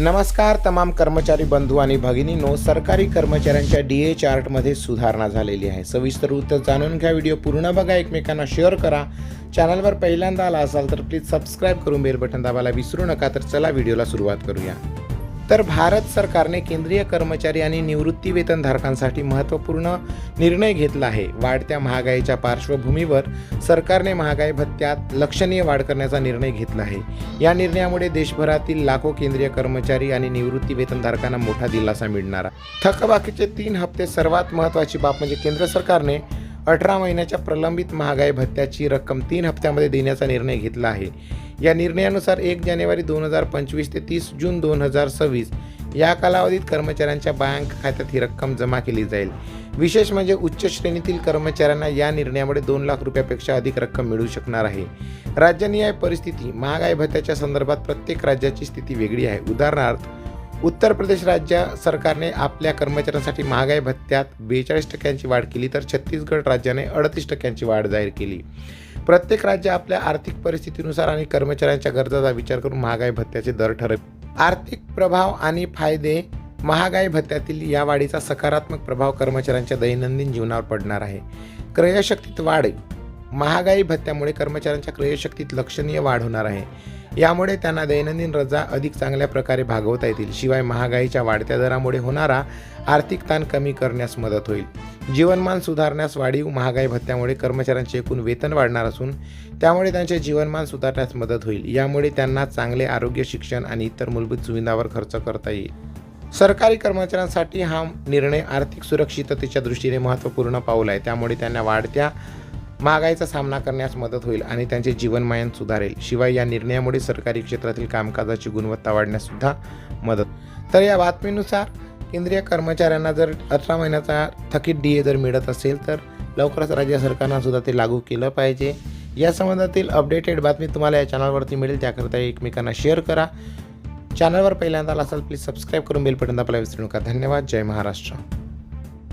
नमस्कार तमाम कर्मचारी बंधू आणि भगिनींनो सरकारी कर्मचाऱ्यांच्या डी ए चार्टमध्ये सुधारणा झालेली आहे. सविस्तर उत्तर जाणून घ्या व्हिडिओ पूर्ण बघा एकमेकांना शेअर करा. चॅनलवर पहिल्यांदा आला असाल तर प्लीज सबस्क्राईब करून बेल बटन दाबायला विसरू नका तर चला व्हिडिओला सुरुवात करूया. तर भारत सरकारने केंद्रीय कर्मचारी आणि निवृत्ती वेतनधारकांसाठी महत्त्वपूर्ण निर्णय घेतला आहे. वाढत्या महागाईच्या पार्श्वभूमीवर सरकारने महागाई भत्त्यात लक्षणीय वाढ करण्याचा निर्णय घेतला आहे. या निर्णयामुळे देशभरातील लाखो केंद्रीय कर्मचारी आणि निवृत्ती वेतनधारकांना मोठा दिलासा मिळणार थकबाकीचे तीन हप्ते सर्वात महत्त्वाची बाब म्हणजे केंद्र सरकारने अठरा महिन्याच्या प्रलंबित महागाई भत्त्याची रक्कम तीन हप्त्यामध्ये देण्याचा निर्णय घेतला आहे. या निर्णयानुसार एक जानेवारी दोन हजार पंचवीस ते तीस जून दोन हजार सव्वीस या कालावधीत कर्मचाऱ्यांच्या बँक खात्यात ही रक्कम जमा केली जाईल. विशेष म्हणजे उच्च श्रेणीतील कर्मचाऱ्यांना या निर्णयामुळे दोन लाख रुपयापेक्षा अधिक रक्कम मिळू शकणार आहे. राज्यनिहाय परिस्थिती महागाई भत्त्याच्या संदर्भात प्रत्येक राज्याची स्थिती वेगळी आहे. उदाहरणार्थ उत्तर प्रदेश राज्य सरकारने आपल्या कर्मचाऱ्यांसाठी महागाई भत्त्यात बेचाळीस टक्क्यांची वाढ केली तर छत्तीसगड राज्याने अडतीस टक्क्यांची वाढ जाहीर केली. प्रत्येक राज्य आपल्या आर्थिक परिस्थितीनुसार आणि कर्मचाऱ्यांच्या गरजाचा विचार करून महागाई भत्त्याचे दर ठरव आर्थिक प्रभाव आणि फायदे महागाई भत्त्यातील या वाढीचा सकारात्मक प्रभाव कर्मचाऱ्यांच्या दैनंदिन जीवनावर पडणार आहे. क्रयशक्तीत वाढ महागाई भत्त्यामुळे कर्मचाऱ्यांच्या क्रयशक्तीत लक्षणीय वाढ होणार आहे. यामुळे त्यांना दैनंदिन रजा अधिक चांगल्या प्रकारे भागवता येतील. शिवाय महागाईच्या वाढत्या दरामुळे होणारा आर्थिक ताण कमी करण्यास मदत होईल. जीवनमान सुधारण्यास वाढीव महागाई भत्त्यामुळे कर्मचाऱ्यांचे एकूण वेतन वाढणार असून त्यामुळे त्यांचे जीवनमान सुधारण्यास मदत होईल. यामुळे त्यांना चांगले आरोग्य शिक्षण आणि इतर मूलभूत सुविधांवर खर्च करता येईल. सरकारी कर्मचाऱ्यांसाठी हा निर्णय आर्थिक सुरक्षिततेच्या दृष्टीने महत्त्वपूर्ण पाऊल आहे. त्यामुळे त्यांना वाढत्या महागाईचा सामना करण्यास मदत होईल आणि त्यांचे जीवनमान सुधारेल. शिवाय या निर्णयामुळे सरकारी क्षेत्रातील कामकाजाची गुणवत्ता वाढण्यास सुद्धा मदत. तर या बातमीनुसार केंद्रीय कर्मचाऱ्यांना जर अठरा महिन्याचा थकीत डी ए जर मिळत असेल तर लवकरच राज्य सरकारनं सुद्धा ते लागू केलं पाहिजे. या संबंधातील अपडेटेड बातमी तुम्हाला या चॅनलवरती मिळेल. त्याकरता एकमेकांना शेअर करा. चॅनलवर पहिल्यांदा आला असाल प्लीज सबस्क्राईब करून बेल बटन दाबायला विसरू नका. धन्यवाद. जय महाराष्ट्र.